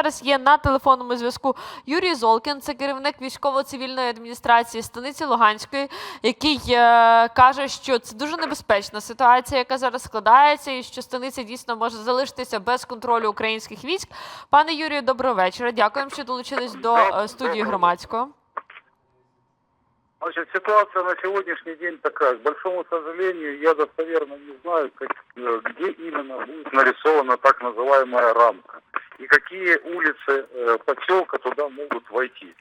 зараз є на телефонному зв'язку Юрій Золкін, це керівник військово-цивільної адміністрації станиці Луганської, який е, каже, що це дуже небезпечна ситуація, яка зараз складається, і що станиця дійсно може залишитися без контролю українських військ. Пане Юрію, доброго вечора. Дякуємо, що долучились до е, студії громадського. Значит, ситуация на сегодняшний день такая. К большому сожалению, я достоверно не знаю, как, э, где именно будет нарисована так называемая рамка. И какие улицы э, поселка туда могут войти.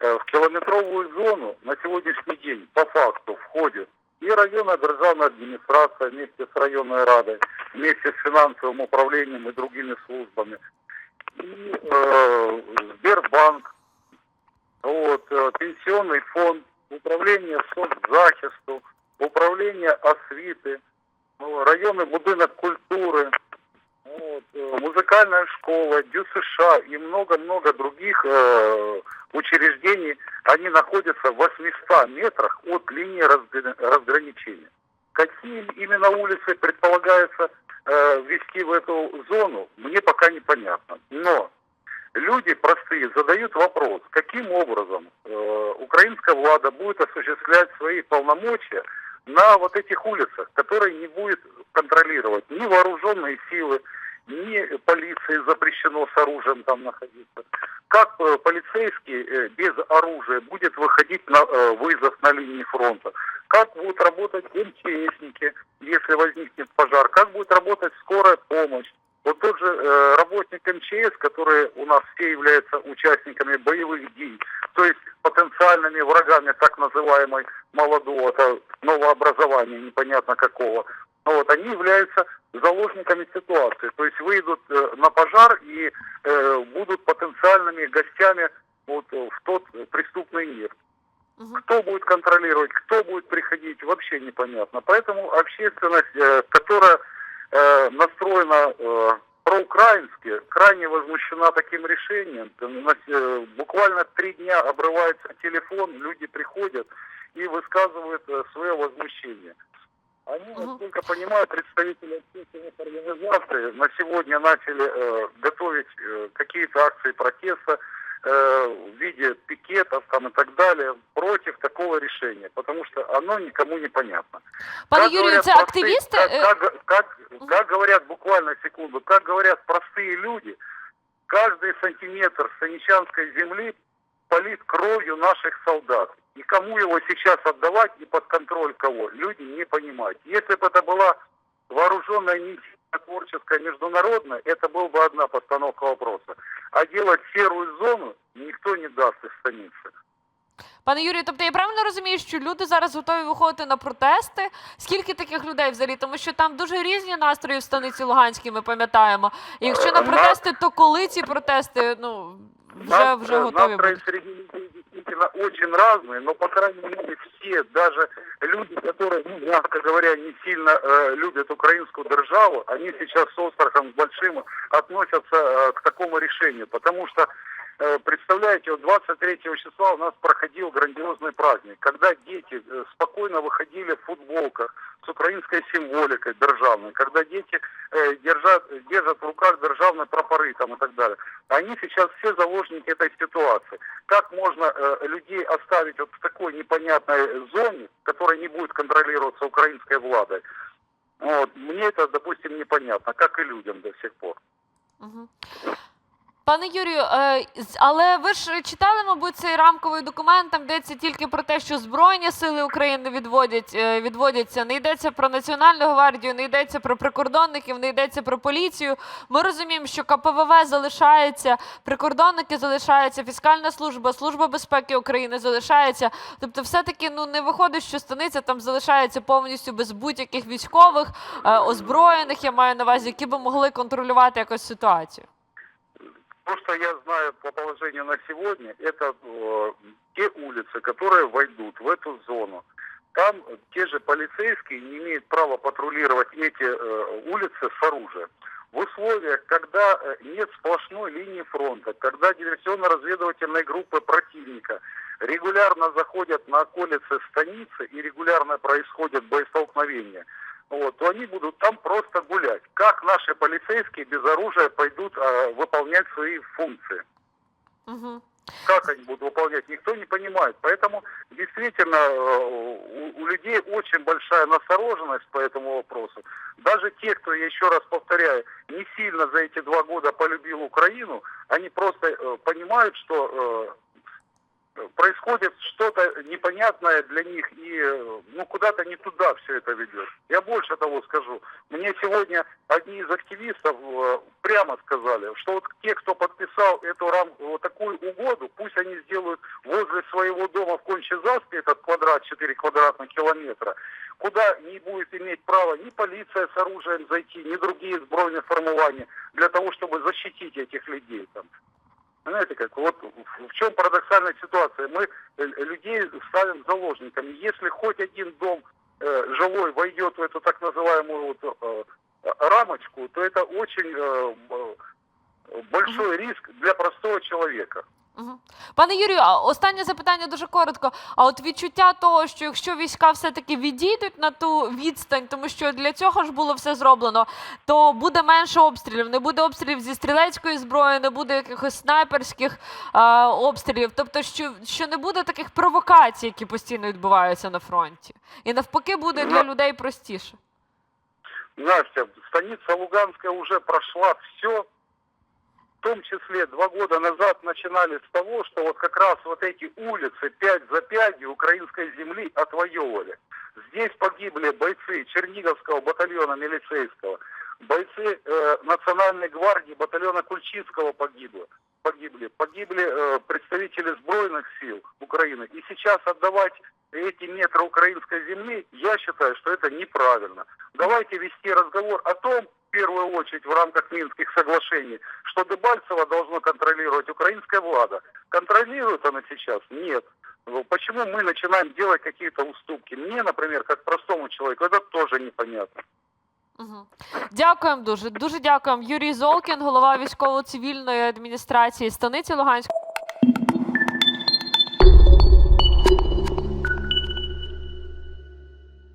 Э, В километровую зону на сегодняшний день по факту входит и районная державная администрация вместе с районной радой, вместе с финансовым управлением и другими службами, и э, Сбербанк, вот, э, пенсионный фонд, управление соцзахисту, управление освіти, ну, районный будинок культуры, вот, э, музыкальная школа, ДЮСШ и много-много других э, учреждений, они находятся в 800 метрах от линии разгр- разграничения. Какие именно улицы предполагается э, ввести в эту зону, мне пока непонятно. Но люди простые задают вопрос, каким образом э, украинская влада будет осуществлять свои полномочия на вот этих улицах, которые не будет контролировать ни вооруженные силы, ни полиции запрещено с оружием там находиться. Как э, полицейский э, без оружия будет выходить на э, вызов на линии фронта? Как будут работать МЧСники, если возникнет пожар? Как будет работать скорая помощь? Вот тот же работник МЧС, которые у нас все являются участниками боевых действий, то есть потенциальными врагами так называемой молодого это новообразования, непонятно какого, ну вот, они являются заложниками ситуации. То есть выйдут э, на пожар и э, будут потенциальными гостями вот, э, в тот преступный мир. Мгм. Кто будет контролировать, кто будет приходить, вообще непонятно. Поэтому общественность, э, которая э, настроена э, проукраински, крайне возмущена таким решением. Э, Буквально три дня обрывается телефон, люди приходят и высказывают э, свое возмущение. Они, насколько понимаю, представители общественных организаций на сегодня начали э, готовить э, какие-то акции протеста в виде пикетов там, и так далее против такого решения, потому что оно никому не понятно. Пане Как це простые- активісти? Как, е, как, как, как говорят, буквально секунду, как говорят простые люди, каждый сантиметр станичанской земли полит кровью наших солдат. И кому его сейчас отдавать и под контроль кого, люди не понимают. Если бы это была вооруженная миссия творческая международная, это была бы одна постановка вопроса. А делать серую зону никто не даст из станицы. Пане Юрію, тобто я правильно розумію, що люди зараз готові виходити на протести? Скільки таких людей взагалі? Тому що там дуже різні настрої в станиці Луганській, ми пам'ятаємо. І якщо на Е, на- протести, то коли ці протести ну вже Нас- вже э, готові Настрой будуть? Действительно очень разные, но, по крайней мере, все, даже люди, которые, ну, мягко говоря, не сильно э, любят украинскую державу, они сейчас с острахом большим относятся э, к такому решению, потому что Представляете, вот 23 числа у нас проходил грандиозный праздник, когда дети э, спокойно выходили в футболках с украинской символикой державной, когда дети э, держат, держат в руках державные прапоры там, и так далее. Они сейчас все заложники этой ситуации. Как можно э, людей оставить вот в такой непонятной зоне, которая не будет контролироваться украинской владой? Вот. Мне это, допустим, непонятно, как и людям до сих пор. Мгм. Пане Юрію, е, але ви ж читали, мабуть, цей рамковий документ, там йдеться тільки про те, що Збройні сили України відводять, е, відводяться. Не йдеться про Національну гвардію, не йдеться про прикордонників, не йдеться про поліцію. Ми розуміємо, що КПВВ залишається, прикордонники залишаються, фіскальна служба, служба безпеки України залишається. Тобто, все-таки ну не виходить, що станиця там залишається повністю без будь-яких військових е, озброєних. Я маю на увазі, які би могли контролювати якось ситуацію. То, что я знаю по положению на сегодня, это э, те улицы, которые войдут в эту зону. Там те же полицейские не имеют права патрулировать эти э, улицы с оружием. В условиях, когда э, нет сплошной линии фронта, когда диверсионно-разведывательные группы противника регулярно заходят на околицы станицы и регулярно происходят боестолкновения, вот, то они будут там просто гулять. Как наши полицейские без оружия пойдут а, выполнять свои функции? Угу. Как они будут выполнять, никто не понимает. Поэтому действительно э, у, у людей очень большая настороженность по этому вопросу. Даже те, кто, я еще раз повторяю, не сильно за эти два года полюбил Украину, они просто э, понимают, что э, происходит что-то непонятное для них и ну куда-то не туда все это ведет. Я больше того скажу. Мне сегодня одни из активистов э, прямо сказали, что вот те, кто подписал эту рам, вот такую угоду, пусть они сделают возле своего дома в Конче-Заспе этот квадрат, 4 квадратных километра, куда не будет иметь права ни полиция с оружием зайти, ни другие сбройные формирования, для того, чтобы защитить этих людей там. В чем парадоксальная ситуация. Мы э, людей ставим заложниками. Если хоть один дом э, жилой войдет в эту так называемую вот, э, э, рамочку, то это очень э, б- большой риск для простого человека. Угу. Пане Юрію, останнє запитання дуже коротко. А от відчуття того, що якщо війська все-таки відійдуть на ту відстань, тому що для цього ж було все зроблено, то буде менше обстрілів. Не буде обстрілів зі стрілецької зброї, не буде якихось снайперських а, обстрілів. Тобто, що, що не буде таких провокацій, які постійно відбуваються на фронті. І навпаки, буде для Ну, людей простіше. Настя, станица Луганская уже прошла все. Том числе два года назад начинали с того, что вот как раз вот эти улицы пять за пятью украинской земли отвоевывали. Здесь погибли бойцы Черниговского батальона милицейского, бойцы э, Национальной гвардии батальона Кульчицкого погибло, погибли, погибли э, представители сбройных сил Украины. И сейчас отдавать эти метры украинской земли, я считаю, что это неправильно. Давайте вести разговор о том, в первую очередь в рамках Минских соглашений, что Дебальцево должно контролировать украинская влада. Контролирует она сейчас? Нет. Ну, Почему мы начинаем делать какие-то уступки? Мне, например, как простому человеку, это тоже непонятно. Угу. Дякуємо дуже. Дуже дякуємо. Юрій Золкін, голова військово-цивільної адміністрації станиці Луганської.